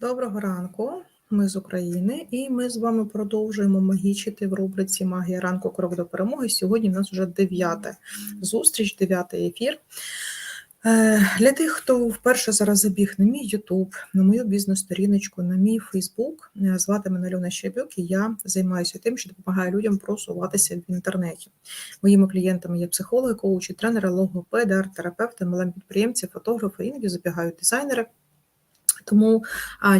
Доброго ранку, ми з України, і ми з вами продовжуємо магічити в рубриці Магія ранку крок до перемоги. Сьогодні в нас вже дев'ята зустріч, дев'ятий ефір. Е, Для тих, хто вперше зараз забіг на мій Ютуб, на мою бізнес-сторіночку, на мій Фейсбук, е, звати мене Альона Щебюк, і я займаюся тим, що допомагаю людям просуватися в інтернеті. Моїми клієнтами є психологи, коучі, тренери, логопеди, арт-терапевти, млм підприємці, фотографи, іноді забігають дизайнери. Тому,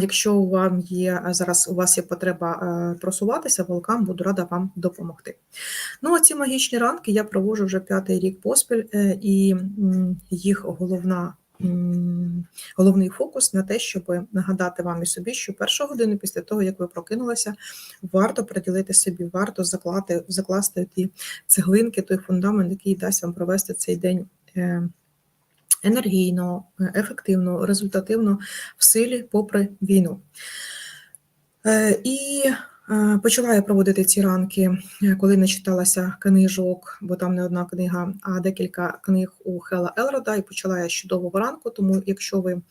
якщо у вам є зараз у вас є потреба е, просуватися, волкам буду рада вам допомогти. Ну, а ці магічні ранки я проводжу вже п'ятий рік поспіль, е, і їх головна. Головний фокус на те, щоб нагадати вам і собі, що першу годину після того, як ви прокинулися, варто приділити собі, варто заклати, закласти ті цеглинки, той фундамент, який дасть вам провести цей день е, енергійно, е, ефективно, результативно в силі попри війну. Е, І е, почала я проводити ці ранки, коли не читалася книжок, бо там не одна книга, а декілька книг у Хела Елрода. І почала я з чудового ранку. Тому, якщо ви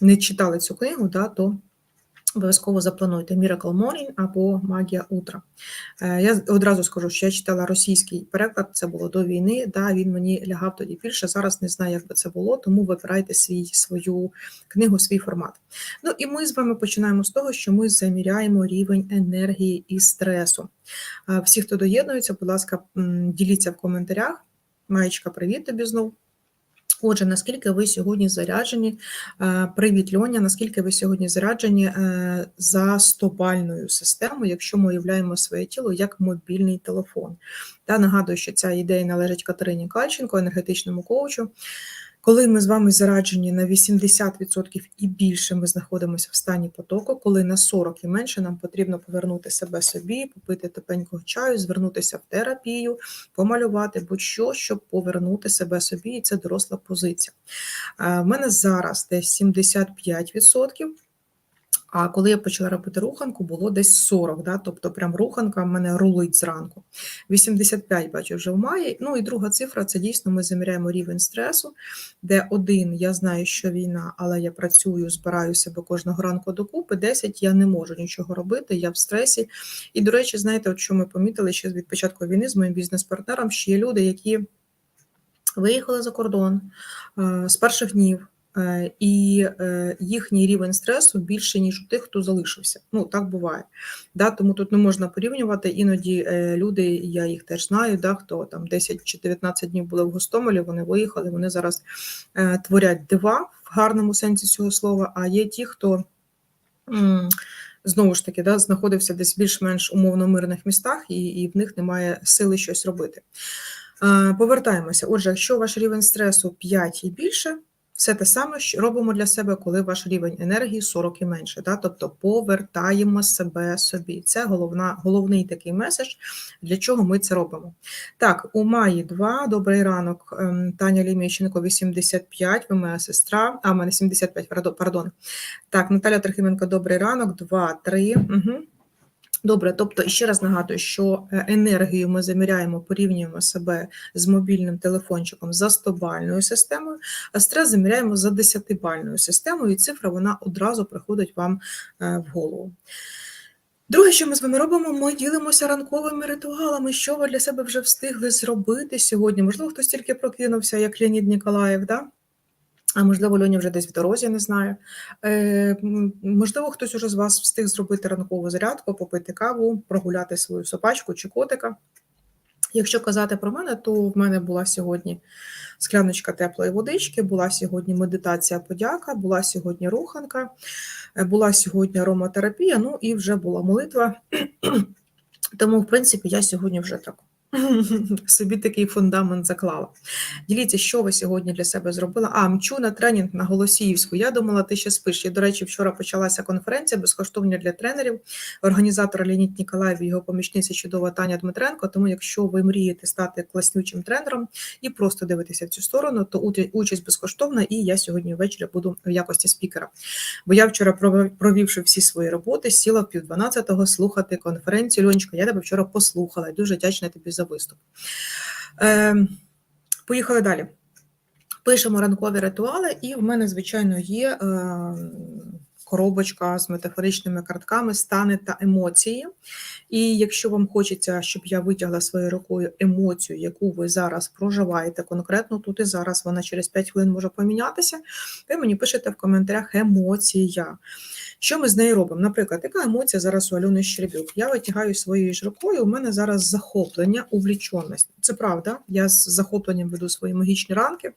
не читали цю книгу, то Обов'язково заплануйте Miracle Morning або Магія утра. Е, Я одразу скажу, що я читала російський переклад, це було до війни. Да, він мені лягав тоді більше. Зараз не знаю, як би це було, тому вибирайте свій свою книгу, свій формат. Ну і ми з вами починаємо з того, що ми заміряємо рівень енергії і стресу. Е, Всі, хто доєднується, будь ласка, діліться в коментарях. Маєчка, привіт тобі знов. Отже, наскільки ви сьогодні заряджені, е, привіт, Льоня, наскільки ви сьогодні заряджені е, за стопальною системою, якщо ми уявляємо своє тіло як мобільний телефон? Та нагадую, що ця ідея належить Катерині Кальченко, енергетичному коучу. Коли ми з вами зараджені на 80% і більше, ми знаходимося в стані потоку, коли на 40 і менше нам потрібно повернути себе собі, попити тепенького чаю, звернутися в терапію, помалювати будь-що, щоб повернути себе собі, і це доросла позиція. У мене зараз десь 75%. А коли я почала робити руханку, було десь 40, да? тобто прям руханка в мене рулить зранку. 85, бачу, вже в маї. Ну і друга цифра це дійсно ми заміряємо рівень стресу, де один я знаю, що війна, але я працюю, збираю себе кожного ранку докупи. 10 я не можу нічого робити, я в стресі. І, до речі, знаєте, от що ми помітили ще від початку війни з моїм бізнес-партнером, що є люди, які виїхали за кордон е, з перших днів. Е, І е, їхній рівень стресу більше, ніж у тих, хто залишився. Ну, так буває. Да? Тому тут не можна порівнювати. Іноді е, люди, я їх теж знаю, да, хто там 10 чи 19 днів були в Гостомелі, вони виїхали, вони зараз творять дива в гарному сенсі цього слова, а є ті, хто. Знову ж таки, да, знаходився десь більш-менш умовно мирних містах, і, і в них немає сили щось робити. Повертаємося. Отже, якщо ваш рівень стресу 5 і більше, все те саме, що робимо для себе, коли ваш рівень енергії 40 і менше. Да? Тобто повертаємо себе собі. Це головна, головний такий меседж, для чого ми це робимо. Так, у Маї 2, добрий ранок, Ем, Таня Лімійченко 85, ви моя сестра, а в мене 75, пардон, пардон. Так, Наталя Трохименко, добрий ранок, 2, 3. Угу. Добре, тобто ще раз нагадую, що е, енергію ми заміряємо, порівнюємо себе з мобільним телефончиком за 100-бальною системою, а стрес заміряємо за 10-бальною системою, і цифра вона одразу приходить вам е, в голову. Друге, що ми з вами робимо, ми ділимося ранковими ритуалами, що ви для себе вже встигли зробити сьогодні. Можливо, хтось тільки прокинувся, як Леонід Ніколаєв, да? А можливо, Льоня вже десь в дорозі, не знаю. Е, можливо, хтось уже з вас встиг зробити ранкову зарядку, попити каву, прогуляти свою собачку чи котика. Якщо казати про мене, то в мене була сьогодні скляночка теплої водички, була сьогодні медитація подяка, була сьогодні руханка, е, була сьогодні ароматерапія, ну і вже була молитва. Тому, в принципі, я сьогодні вже так собі такий фундамент заклала. Діліться, що ви сьогодні для себе зробили. А, мчу на тренінг на Голосіївську. Я думала, ти ще спиш. Я, до речі, вчора почалася конференція безкоштовна для тренерів. Організатор Леонід Ніколаєв і його помічниця чудова Таня Дмитренко. Тому, якщо ви мрієте стати класнючим тренером і просто дивитися в цю сторону, то участь безкоштовна, і я сьогодні ввечері буду в якості спікера. Бо я вчора, провівши всі свої роботи, сіла в пів дванадцятого слухати конференцію. Льонечка, я тебе вчора послухала. Дуже вдячна тобі за виступ. Е, поїхали далі. Пишемо ранкові ритуали, і в мене, звичайно, є е, коробочка з метафоричними картками стани та емоції. І якщо вам хочеться, щоб я витягла своєю рукою емоцію, яку ви зараз проживаєте конкретно тут і зараз, вона через 5 хвилин може помінятися, ви мені пишете в коментарях емоція. Що ми з нею робимо? Наприклад, яка емоція зараз у Альони Щербюк? Я витягаю своєю ж рукою, у мене зараз захоплення, увліченість. Це правда, я з захопленням веду свої магічні ранки.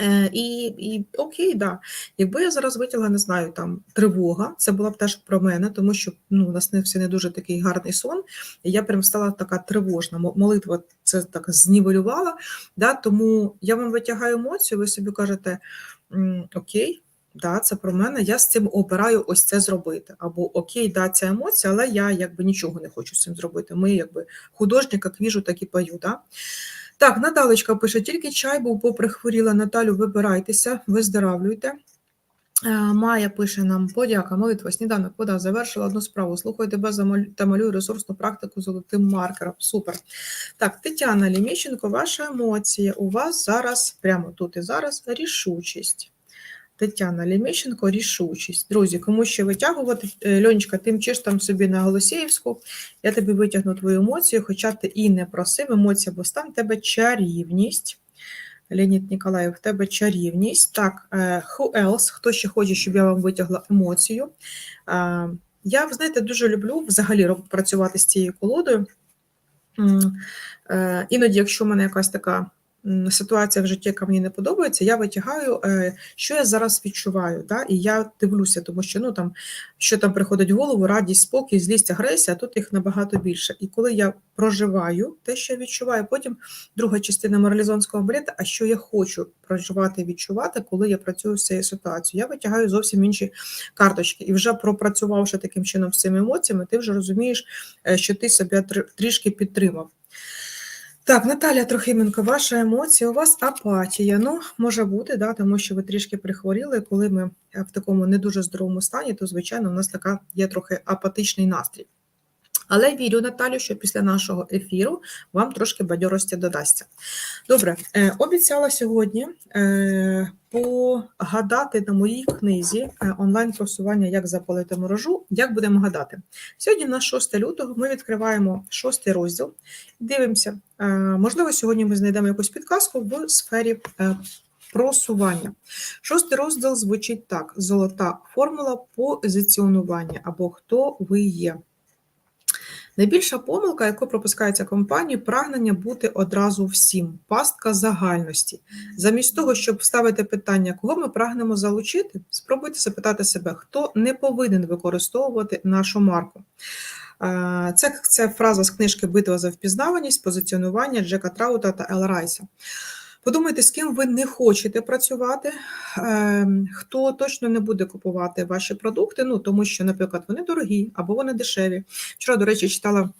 Е, І, і окей, да. Якби я зараз витягла, не знаю, там тривога, це була б теж про мене, тому що ну, наснився не дуже такий гарний сон. І я прям стала така тривожна. Молитва це так знівелювала. Да? Тому я вам витягаю емоцію, ви собі кажете: Окей, да, це про мене. Я з цим обираю ось це зробити. Або окей, да, ця емоція, але я якби нічого не хочу з цим зробити. Ми якби художник, як віжу, так і пою. Да? Так, Наталочка пише: тільки чай був, попри хворіла Наталю, вибирайтеся, виздоравлюйте. Е, Майя пише нам подяка, молитва, сніданок, вода, завершила одну справу. Слухаю тебе та малюю ресурсну практику золотим маркером. Супер. Так, Тетяна Ліміщенко, ваша емоція. У вас зараз, прямо тут і зараз, рішучість. Тетяна Ліміщенко, рішучість. Друзі, кому ще витягувати, Е, Льонечка, ти мчиш там собі на Голосіївську, я тобі витягну твою емоцію, хоча ти і не просив емоція, бо стан в тебе чарівність. Леонід Ніколаєв, в тебе чарівність. Так, е, who else? Хто ще хоче, щоб я вам витягла емоцію? Е, Я, знаєте, дуже люблю взагалі працювати з цією колодою. Іноді, якщо в мене якась така ситуація в житті, яка мені не подобається, я витягаю, е, що я зараз відчуваю. Да? І я дивлюся, тому що ну, там, що там приходить в голову, радість, спокій, злість, агресія, тут їх набагато більше. І коли я проживаю те, що я відчуваю, потім друга частина моралізонського балета, а що я хочу проживати і відчувати, коли я працюю з цією ситуацією. Я витягаю зовсім інші карточки. І вже пропрацювавши таким чином з цими емоціями, ти вже розумієш, е, що ти себе трішки підтримав. Так, Наталя Трохименко, ваша емоція, у вас апатія. Ну, може бути, да, тому що ви трішки прихворіли. Коли ми е, в такому не дуже здоровому стані, то, звичайно, у нас така є трохи апатичний настрій. Але вірю, Наталю, що після нашого ефіру вам трошки бадьорості додасться. Добре, е, обіцяла сьогодні е, погадати на моїй книзі е, онлайн-просування Як запалити мережу. Як будемо гадати? Сьогодні в нас 6 лютого. Ми відкриваємо шостий розділ. Дивимося, можливо, сьогодні ми знайдемо якусь підказку в сфері. Просування. Шостий розділ звучить так: золота формула позиціонування або хто ви є. Найбільша помилка, яку пропускається компанії, прагнення бути одразу всім, пастка загальності. Замість того, щоб ставити питання, кого ми прагнемо залучити, спробуйте запитати себе, хто не повинен використовувати нашу марку. Це, це фраза з книжки Битва за впізнаваність, позиціонування Джека Траута та Ел Райса. Подумайте, з ким ви не хочете працювати, ем, хто точно не буде купувати ваші продукти, ну тому що, наприклад, вони дорогі або вони дешеві. Вчора, до речі, читала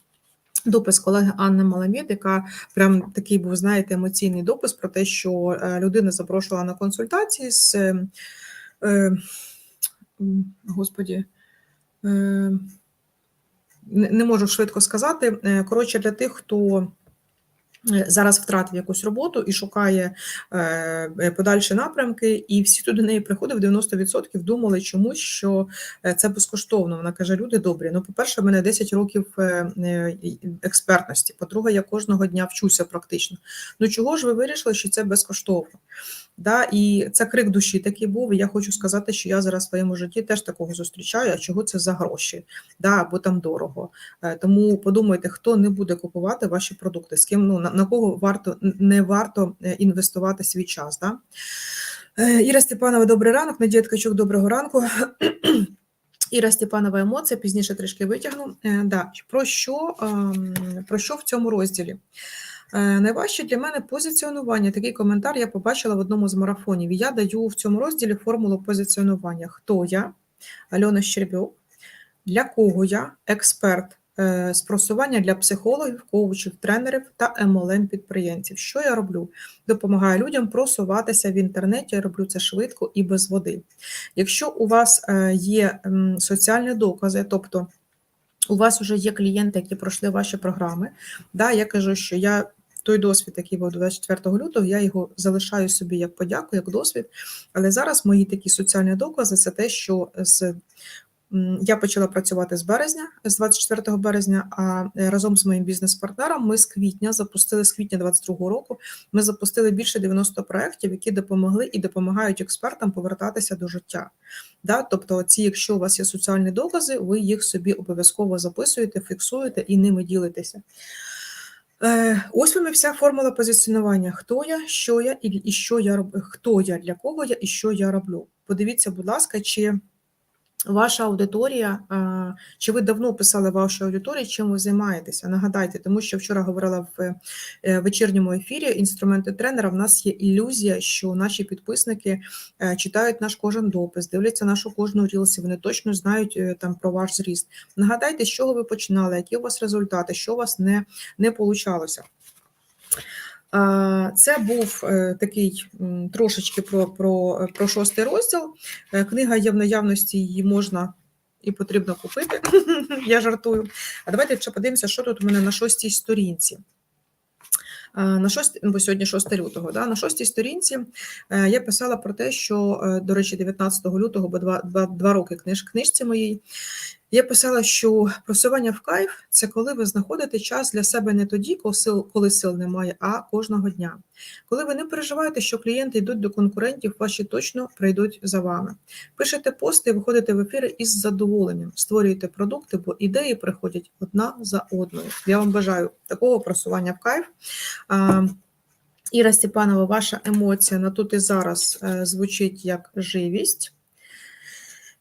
допис колеги Анни Маламід, яка прям такий був, знаєте, емоційний допис про те, що е, людина запрошувала на консультації з е, господі. Е, не можу швидко сказати. Е, Коротше, для тих, хто зараз втратив якусь роботу і шукає е, е, подальші напрямки, і всі, хто до неї приходив, 90% думали чомусь, що е, це безкоштовно. Вона каже: люди добрі. Ну, по-перше, в мене 10 років експертності. По-друге, я кожного дня вчуся практично. Ну чого ж ви вирішили, що це безкоштовно? Да, і це крик душі такий був. І я хочу сказати, що я зараз в своєму житті теж такого зустрічаю. А чого це за гроші? Да, або там дорого. Е, Тому подумайте, хто не буде купувати ваші продукти, з ким ну на, на кого варто не варто е, інвестувати свій час. Да? Е, Іра Степанова, добрий ранок. Надія Ткачук, доброго ранку. Іра Степанова емоція, пізніше трішки витягну. Да. Про, що, ем, про що в цьому розділі? Е, Найважче для мене позиціонування. Такий коментар я побачила в одному з марафонів. Я даю в цьому розділі формулу позиціонування. Хто я? Альона Щербюк. Для кого я? Експерт е, з просування для психологів, коучів, тренерів та MLM підприємців. Що я роблю? Допомагаю людям просуватися в інтернеті. Я роблю це швидко і без води. Якщо у вас е, є соціальні докази, тобто у вас вже є клієнти, які пройшли ваші програми, да, я кажу, що я той досвід, який був 24 лютого, я його залишаю собі як подяку, як досвід. Але зараз мої такі соціальні докази це те, що з я почала працювати з березня, з 24 березня, а е, разом з моїм бізнес-партнером ми з квітня запустили з квітня 22 року. Ми запустили більше 90 проєктів, які допомогли і допомагають експертам повертатися до життя. Да? Тобто, ці, якщо у вас є соціальні докази, ви їх собі обов'язково записуєте, фіксуєте і ними ділитеся. Е, ось вам і вся формула позиціонування: хто я, що я і, що я роблю, хто я, для кого я і що я роблю. Подивіться, будь ласка, чи ваша аудиторія, е, чи ви давно писали вашу аудиторію, чим ви займаєтеся? Нагадайте, тому що вчора говорила в е, вечірньому ефірі інструменти тренера. В нас є ілюзія, що наші підписники е, читають наш кожен допис, дивляться нашу кожну рілсі, вони точно знають там про ваш зріст. Нагадайте, з чого ви починали, які у вас результати, що у вас не, не получалося. Це був е, такий трошечки про, про, про шостий розділ. Е, Книга є в наявності, її можна і потрібно купити. Я жартую. А давайте ще подивимося, що тут у мене на шостій сторінці. На шостій, бо сьогодні 6 лютого. Да? На шостій сторінці е, я писала про те, що, до речі, 19 лютого, бо два, два, два роки книж, книжці моїй, я писала, що просування в кайф це коли ви знаходите час для себе не тоді, коли сил, немає, а кожного дня. Коли ви не переживаєте, що клієнти йдуть до конкурентів, ваші точно прийдуть за вами. Пишете пости, виходите в ефіри із задоволенням, створюєте продукти, бо ідеї приходять одна за одною. Я вам бажаю такого просування в кайф. Іра Степанова, ваша емоція на тут і зараз е, звучить як живість.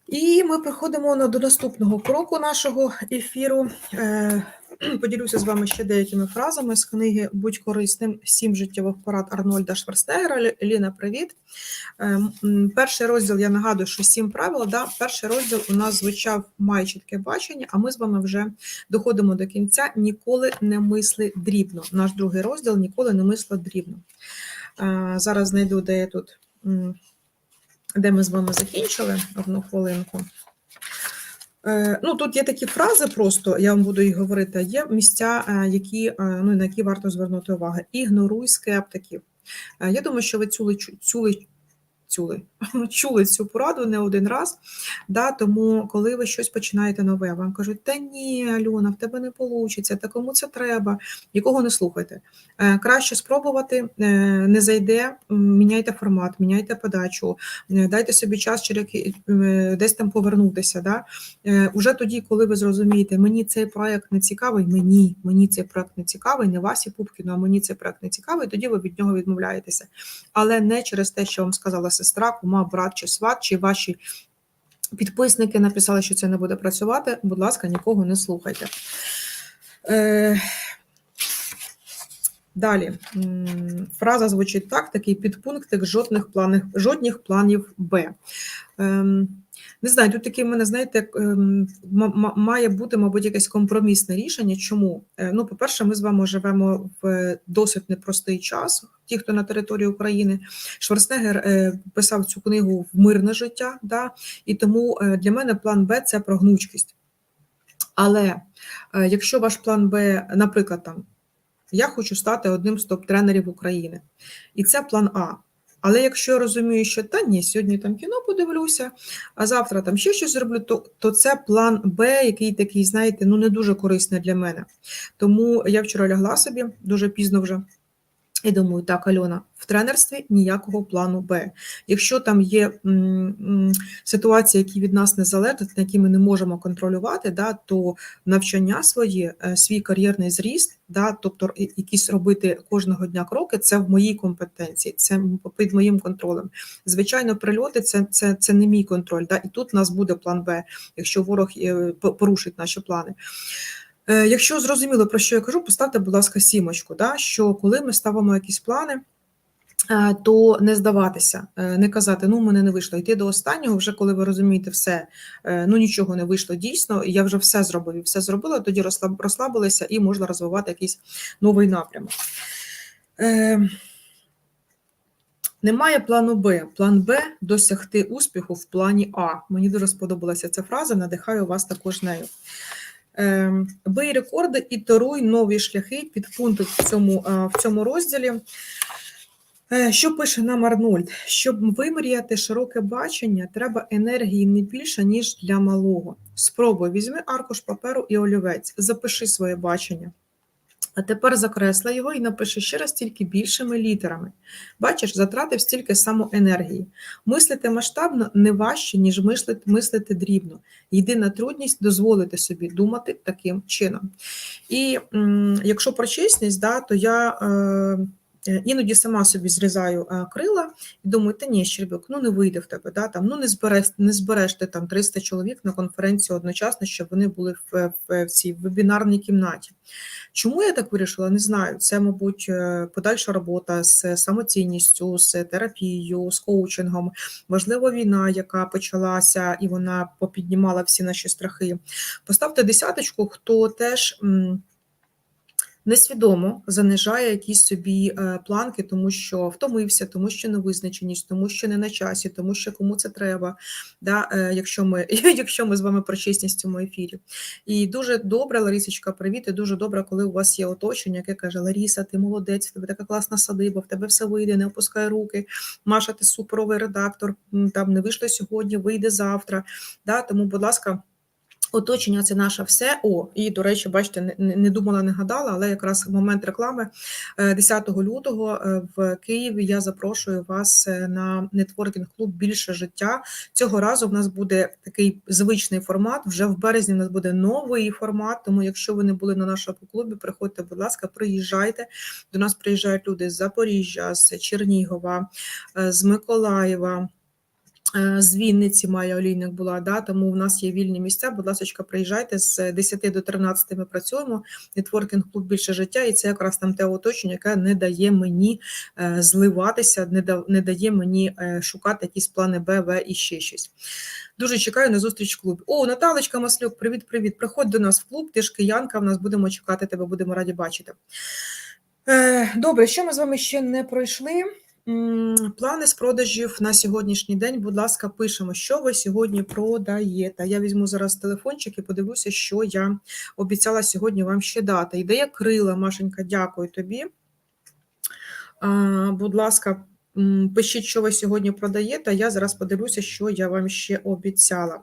І ми приходимо до наступного кроку нашого ефіру. Е, Поділюся з вами ще деякими фразами з книги Будь корисним. Сім життєвих порад Арнольда Шварценеггера. Ліна, привіт. Е, Перший розділ, я нагадую, що сім правил. Да? Перший розділ у нас звучав має чітке бачення, а ми з вами вже доходимо до кінця. Ніколи не мисли дрібно. Наш другий розділ ніколи не мисли дрібно. Е, Зараз знайду, де я тут. Де ми з вами закінчили одну хвилинку. Е, Ну, тут є такі фрази, просто я вам буду їх говорити. Є місця, е, які, е, ну, на які варто звернути увагу. Ігноруй скептиків. Я думаю, що ви цю, чу- чули, чули, цю пораду не один раз. Да, тому, коли ви щось починаєте нове, вам кажуть, та ні, Альона, в тебе не вийде, та кому це треба, нікого не слухайте. Е, Краще спробувати, е, не зайде, міняйте формат, міняйте подачу, е, дайте собі час десь там повернутися. Да? Уже тоді, коли ви зрозумієте, мені цей проект не цікавий, мені, мені цей проект не цікавий, не Васі Пупкіну, а мені цей проект не цікавий, тоді ви від нього відмовляєтеся. Але не через те, що вам сказала сестра, кума, брат чи сват, чи ваші підписники написали, що це не буде працювати. Будь ласка, нікого не слухайте. Е, Далі фраза звучить так: такий підпунктик жодних планів, жодних планів Б. Ем, не знаю, тут таке в мене, знаєте, ем, має бути, мабуть, якесь компромісне рішення. Чому? Е, Ну, по-перше, ми з вами живемо в досить непростий час. Ті, хто на території України, Шварценеггер е, писав цю книгу в мирне життя, да? і тому е, для мене план Б це про гнучкість. Але е, якщо ваш план Б, наприклад, там я хочу стати одним з топ-тренерів України, і це план А. Але якщо я розумію, що та ні, сьогодні там кіно подивлюся, а завтра там ще щось зроблю, то, то це план Б, який такий, знаєте, ну не дуже корисний для мене. Тому я вчора лягла собі дуже пізно вже. І думаю, так, Альона, в тренерстві ніякого плану Б. Якщо там є ситуації, які від нас не залежать, на які ми не можемо контролювати, да, то навчання своє, е, свій кар'єрний зріст, да, тобто якісь робити кожного дня кроки, це в моїй компетенції, це під моїм контролем. Звичайно, прильоти це, це, це не мій контроль. Да, і тут у нас буде план Б, якщо ворог е, порушить наші плани. Е, Якщо зрозуміло, про що я кажу, поставте, будь ласка, сімочку, да, що коли ми ставимо якісь плани, е, то не здаватися, е, не казати, ну, мене не вийшло. Йти до останнього, вже коли ви розумієте все, ну нічого не вийшло дійсно, я вже все зробив і все зробила, тоді розслабилися і можна розвивати якийсь новий напрямок. Е, Немає плану Б. План Б досягти успіху в плані А. Мені дуже сподобалася ця фраза, надихаю вас також нею. Е, Бий рекорди і торуй нові шляхи під пункт в цьому, е, в цьому розділі. Е, Що пише нам Арнольд? Щоб вимріяти широке бачення, треба енергії не більше, ніж для малого. Спробуй, візьми аркуш паперу і олівець, запиши своє бачення. А тепер закресли його і напиши ще раз тільки більшими літерами. Бачиш, затратив стільки самоенергії. Мислити масштабно не важче, ніж мислити, мислити дрібно. Єдина трудність дозволити собі думати таким чином. І м, якщо про чесність, да, то я е, іноді сама собі зрізаю е, крила і думаю, та ні, Щербюк, ну не вийде в тебе, да, там, ну не збереш, не збереш ти там 300 чоловік на конференцію одночасно, щоб вони були в, в, в цій вебінарній кімнаті. Чому я так вирішила? Не знаю. Це, мабуть, е, подальша робота з самоцінністю, з терапією, з коучингом, можливо, війна, яка почалася, і вона попіднімала всі наші страхи. Поставте десяточку, хто теж. Несвідомо занижає якісь собі е, планки, тому що втомився, тому що невизначеність, тому що не на часі, тому що кому це треба, да, е, якщо ми якщо ми з вами про чесність в цьому ефірі. І дуже добре, Ларісочка, привіт, і дуже добре, коли у вас є оточення, яке каже: Ларіса, ти молодець, в тебе така класна садиба, в тебе все вийде, не опускай руки. Маша, ти суперовий редактор, там не вийшло сьогодні, вийде завтра. Да, тому, будь ласка. Оточення це наше все. О, і до речі, бачите, не- думала, не гадала, але якраз в момент реклами е, 10 лютого е, в Києві я запрошую вас е, на нетворкінг клуб Більше життя. Цього разу в нас буде такий звичний формат. Вже в березні в нас буде новий формат. Тому, якщо ви не були на нашому клубі, приходьте, будь ласка, приїжджайте. До нас приїжджають люди з Запоріжжя, з Чернігова, е, з Миколаєва. Е, З Вінниці Майя Олійник була, да, тому у нас є вільні місця. Будь ласка, приїжджайте з 10 до 13 ми працюємо. Нетворкінг клуб більше життя, і це якраз там те оточення, яке не дає мені е, зливатися, не да- не дає мені е, шукати якісь плани Б, В і ще щось. Дуже чекаю на зустріч в клубі. О, Наталочка Маслюк, привіт, привіт. Приходь до нас в клуб. Ти ж киянка. В нас будемо чекати тебе, будемо раді бачити. Добре, що ми з вами ще не пройшли? Плани з продажів на сьогоднішній день, будь ласка, пишемо, що ви сьогодні продаєте. Я візьму зараз телефончик і подивлюся, що я обіцяла сьогодні вам ще дати. Ідея крила, Машенька, дякую тобі. Будь ласка, пишіть, що ви сьогодні продаєте. Я зараз подивлюся, що я вам ще обіцяла.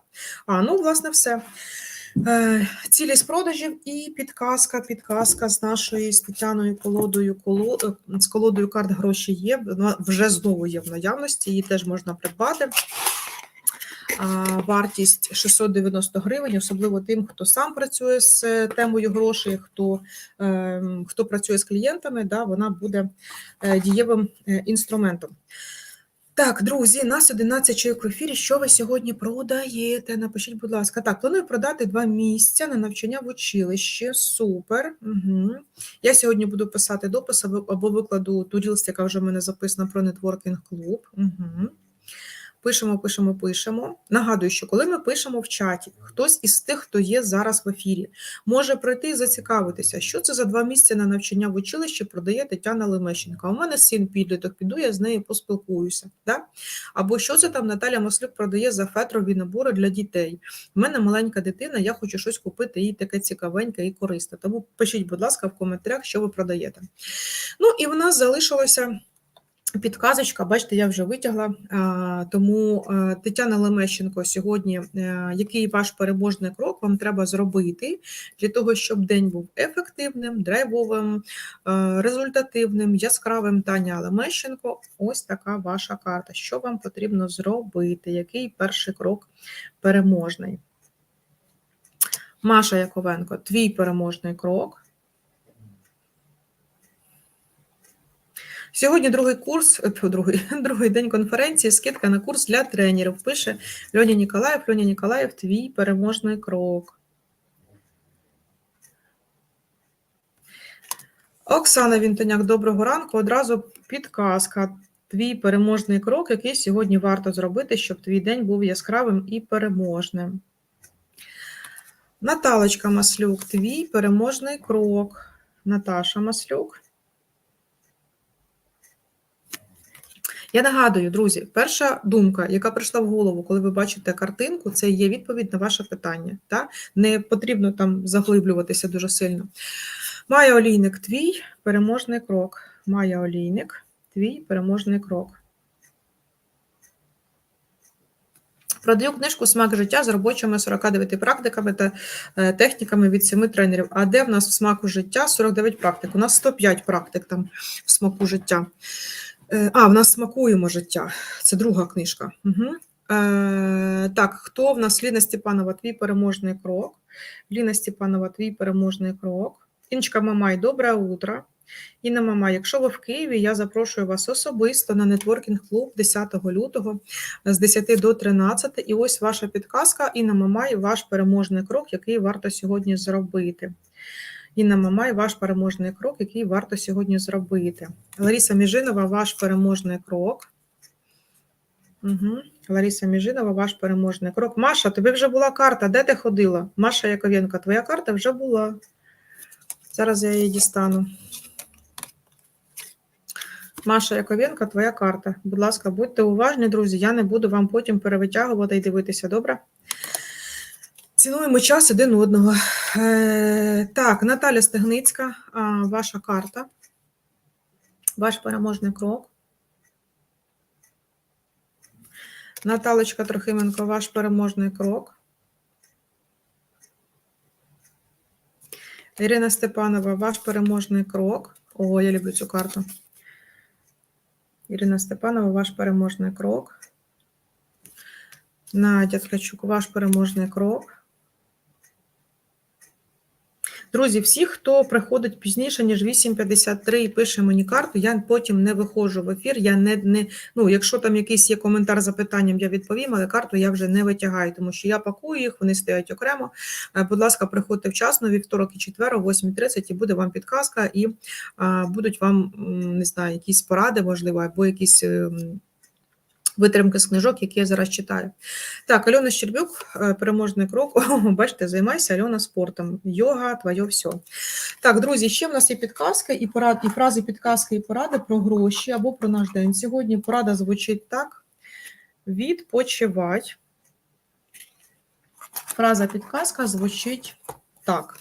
А, ну, власне, все. Е, Цілі з продажів і підказка, підказка з нашою з Тетяною колодою, коло, е, з колодою карт гроші є, вона вже знову є в наявності, її теж можна придбати. Вартість 690 гривень, особливо тим, хто сам працює з е, темою грошей, хто, ем, хто працює з клієнтами, да, вона буде дієвим інструментом. Так, друзі, нас 11 чоловік в ефірі. Що ви сьогодні продаєте? Напишіть, будь ласка. Так, планую продати два місця на навчання в училище. Супер. Угу. Я сьогодні буду писати допис або або викладу ту рілс, яка вже в мене записана про нетворкінг клуб. Угу. Пишемо, пишемо, пишемо. Нагадую, що коли ми пишемо в чаті, хтось із тих, хто є зараз в ефірі, може прийти і зацікавитися, що це за два місця на навчання в училищі продає Тетяна Лемещенка. У мене син підліток, піду, я з нею поспілкуюся. Да? Або що це там Наталя Маслюк продає за фетрові набори для дітей. У мене маленька дитина, я хочу щось купити, їй таке цікавеньке і корисне. Тому пишіть, будь ласка, в коментарях, що ви продаєте. Ну і в нас залишилося. Підказочка, бачите, я вже витягла. Тому е, Тетяна Лемещенко сьогодні, е, який ваш переможний крок вам треба зробити для того, щоб день був ефективним, драйвовим, е, результативним, яскравим. Таня Лемещенко, ось така ваша карта. Що вам потрібно зробити? Який перший крок переможний? Маша Яковенко, твій переможний крок. Сьогодні другий курс, е, другий, другий день конференції, скидка на курс для тренерів. Пише Льоня Ніколаєв. Льоня Ніколаєв, твій переможний крок. Оксана Вінтоняк, доброго ранку. Одразу підказка. Твій переможний крок, який сьогодні варто зробити, щоб твій день був яскравим і переможним. Наталочка Маслюк, твій переможний крок. Наташа Маслюк. Я нагадую, друзі, перша думка, яка прийшла в голову, коли ви бачите картинку, це є відповідь на ваше питання. Так? Не потрібно там заглиблюватися дуже сильно. Майя Олійник, твій переможний крок. Майя Олійник, твій переможний крок. Продаю книжку Смак життя з робочими 49 практиками та е, техніками від 7 тренерів. А де в нас в смаку життя 49 практик? У нас 105 практик там в смаку життя. Е, А, в нас смакуємо життя. Це друга книжка. Угу. Е, так, хто в нас Ліна Степанова, твій переможний крок. Ліна Степанова, твій переможний крок. Інчка Мамай, добре утро. Інна Мамай, якщо ви в Києві, я запрошую вас особисто на нетворкінг-клуб 10 лютого з 10 до 13. І ось ваша підказка. Інна Мамай, ваш переможний крок, який варто сьогодні зробити. Інна Мамай, ваш переможний крок, який варто сьогодні зробити. Лариса Міжинова, ваш переможний крок. Угу. Лариса Міжинова, ваш переможний крок. Маша, тобі вже була карта. Де ти ходила? Маша Яковенко, твоя карта вже була. Зараз я її дістану. Маша Яковенко, твоя карта. Будь ласка, будьте уважні, друзі. Я не буду вам потім перевитягувати і дивитися, добре? Цінуємо час один одного. Е, так, Наталя Стегницька, ваша карта. Ваш переможний крок. Наталочка Трохименко, ваш переможний крок. Ірина Степанова, ваш переможний крок. О, я люблю цю карту. Ірина Степанова, ваш переможний крок. Надя Ткачук, ваш переможний крок. Друзі, всі, хто приходить пізніше, ніж 8.53 і пише мені карту, я потім не виходжу в ефір. Я не, не, ну, якщо там якийсь є коментар з запитанням, я відповім, але карту я вже не витягаю, тому що я пакую їх, вони стоять окремо. Е, Будь ласка, приходьте вчасно, вівторок і четвер, о 8.30, і буде вам підказка, і а, будуть вам, не знаю, якісь поради, можливо, або якісь. Витримки з книжок, які я зараз читаю. Так, Альона Щербюк, е, переможний крок. О, бачите, займайся Альона спортом. Йога, твоє все. Так, друзі, ще в нас є підказка і порад, і фрази підказки і поради про гроші або про наш день. Сьогодні порада звучить так: відпочивать. Фраза підказка звучить так: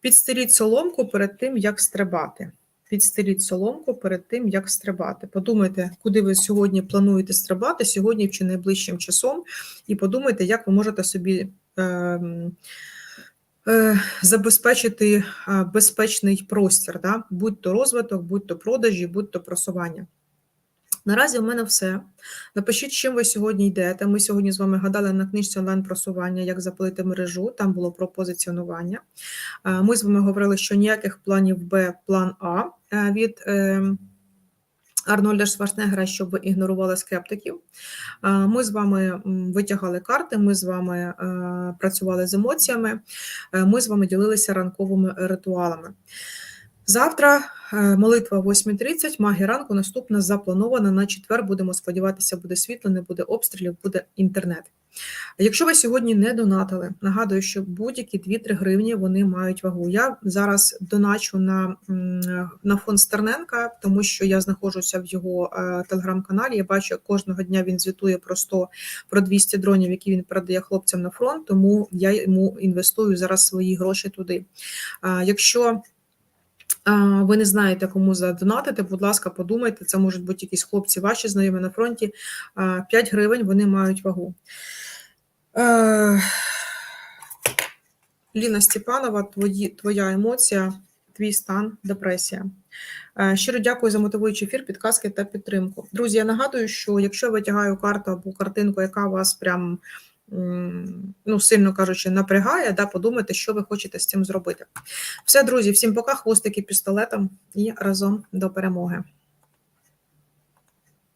підстеліть соломку перед тим, як стрибати. Підстеліть соломку перед тим, як стрибати. Подумайте, куди ви сьогодні плануєте стрибати, сьогодні чи найближчим часом, і подумайте, як ви можете собі е, е, забезпечити е, безпечний простір, да? будь-то розвиток, будь-то продажі, будь-то просування. Наразі в мене все. Напишіть, чим ви сьогодні йдете. Ми сьогодні з вами гадали на книжці онлайн-просування, як запалити мережу. Там було про позиціонування. Е, Ми з вами говорили, що ніяких планів Б, план А е, від е, Арнольда Шварценеггера, щоб ви ігнорували скептиків. Ми з вами витягали карти, ми з вами працювали з емоціями, ми з вами ділилися ранковими ритуалами. Завтра е, молитва о 8.30, магія ранку наступна запланована на четвер. Будемо сподіватися, буде світло, не буде обстрілів, буде інтернет. Якщо ви сьогодні не донатили, нагадую, що будь-які 2-3 гривні вони мають вагу. Я зараз доначу на, на фонд Стерненка, тому що я знаходжуся в його е, телеграм-каналі. Я бачу, як кожного дня він звітує про 100, про 200 дронів, які він передає хлопцям на фронт. Тому я йому інвестую зараз свої гроші туди. Якщо ви не знаєте, кому задонатити, будь ласка, подумайте, це можуть бути якісь хлопці ваші знайомі на фронті. 5 гривень вони мають вагу. Ліна Степанова, твої, твоя емоція, твій стан, депресія. Щиро дякую за мотивуючий ефір, підказки та підтримку. Друзі, я нагадую, що якщо я витягаю карту або картинку, яка вас прям ну, сильно кажучи, напрягає, да, подумайте, що ви хочете з цим зробити. Все, друзі, всім пока, хвостики пістолетом і разом до перемоги.